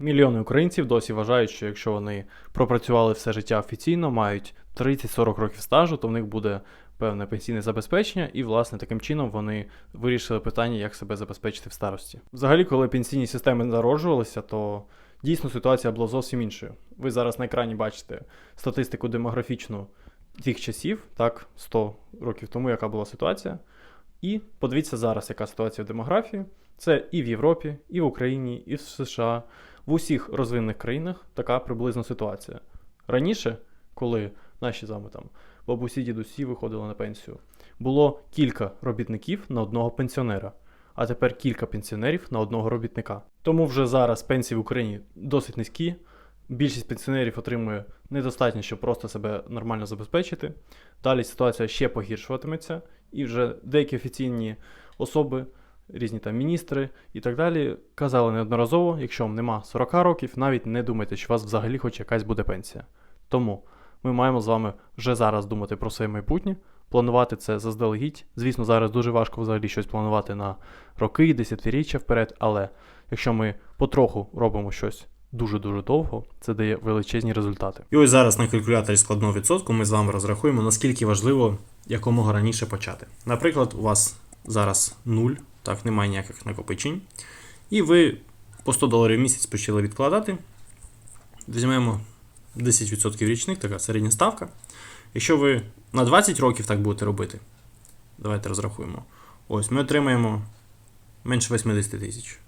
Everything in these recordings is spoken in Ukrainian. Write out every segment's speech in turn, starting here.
Мільйони українців досі вважають, що якщо вони пропрацювали все життя офіційно, мають 30-40 років стажу, то в них буде певне пенсійне забезпечення, і, власне, таким чином вони вирішили питання, як себе забезпечити в старості. Взагалі, коли пенсійні системи народжувалися, то дійсно ситуація була зовсім іншою. Ви зараз на екрані бачите статистику демографічну тих часів, так, 100 років тому, яка була ситуація. І подивіться зараз, яка ситуація в демографії. Це і в Європі, і в Україні, і в США, в усіх розвинених країнах така приблизна ситуація. Раніше, коли наші з вами там бабусі, дідусі виходили на пенсію, було кілька робітників на одного пенсіонера, а тепер кілька пенсіонерів на одного робітника. Тому вже зараз пенсії в Україні досить низькі. Більшість пенсіонерів отримує недостатньо, щоб просто себе нормально забезпечити. Далі ситуація ще погіршуватиметься, і вже деякі офіційні особи, різні там міністри і так далі, казали неодноразово, якщо вам нема 40 років, навіть не думайте, що у вас взагалі хоч якась буде пенсія. Тому ми маємо з вами вже зараз думати про своє майбутнє, планувати це заздалегідь. Звісно, зараз дуже важко взагалі щось планувати на роки, десятиріччя вперед, але якщо ми потроху робимо щось дуже-дуже довго, це дає величезні результати. І ось зараз на калькуляторі складного відсотку ми з вами розрахуємо, наскільки важливо якомога раніше почати. Наприклад, у вас зараз 0, так, немає ніяких накопичень. І ви по 100 доларів в місяць почали відкладати. Візьмемо 10% річних, така середня ставка. Якщо ви на 20 років так будете робити, давайте розрахуємо. Ось ми отримаємо менше 80 тисяч.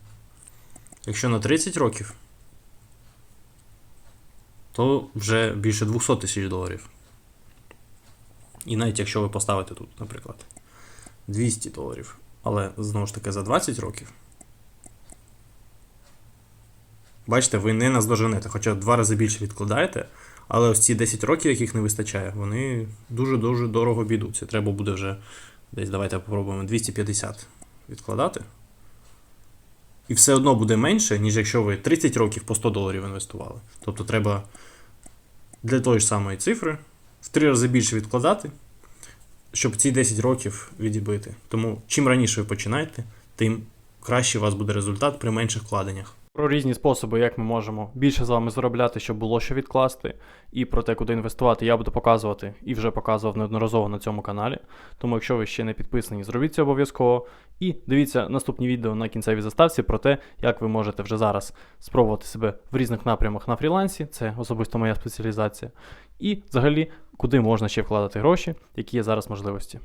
Якщо на 30 років, то вже більше 200 тисяч доларів. І навіть якщо ви поставите тут, наприклад, 200 доларів, але знову ж таки за 20 років. Бачите, ви не наздоженете, хоча два рази більше відкладаєте, але ось ці 10 років, яких не вистачає, вони дуже-дуже дорого обійдуться. Треба буде вже десь, давайте попробуємо 250 відкладати. І все одно буде менше, ніж якщо ви 30 років по 100 доларів інвестували. Тобто треба для тої ж самої цифри в 3 рази більше відкладати, щоб ці 10 років відібити. Тому чим раніше ви починаєте, тим краще у вас буде результат при менших вкладеннях. Про різні способи, як ми можемо більше з вами заробляти, щоб було що відкласти, і про те, куди інвестувати, я буду показувати і вже показував неодноразово на цьому каналі. Тому, якщо ви ще не підписані, зробіть це обов'язково. І дивіться наступні відео на кінцевій заставці про те, як ви можете вже зараз спробувати себе в різних напрямах на фрілансі, це особисто моя спеціалізація, і взагалі, куди можна ще вкладати гроші, які є зараз можливості.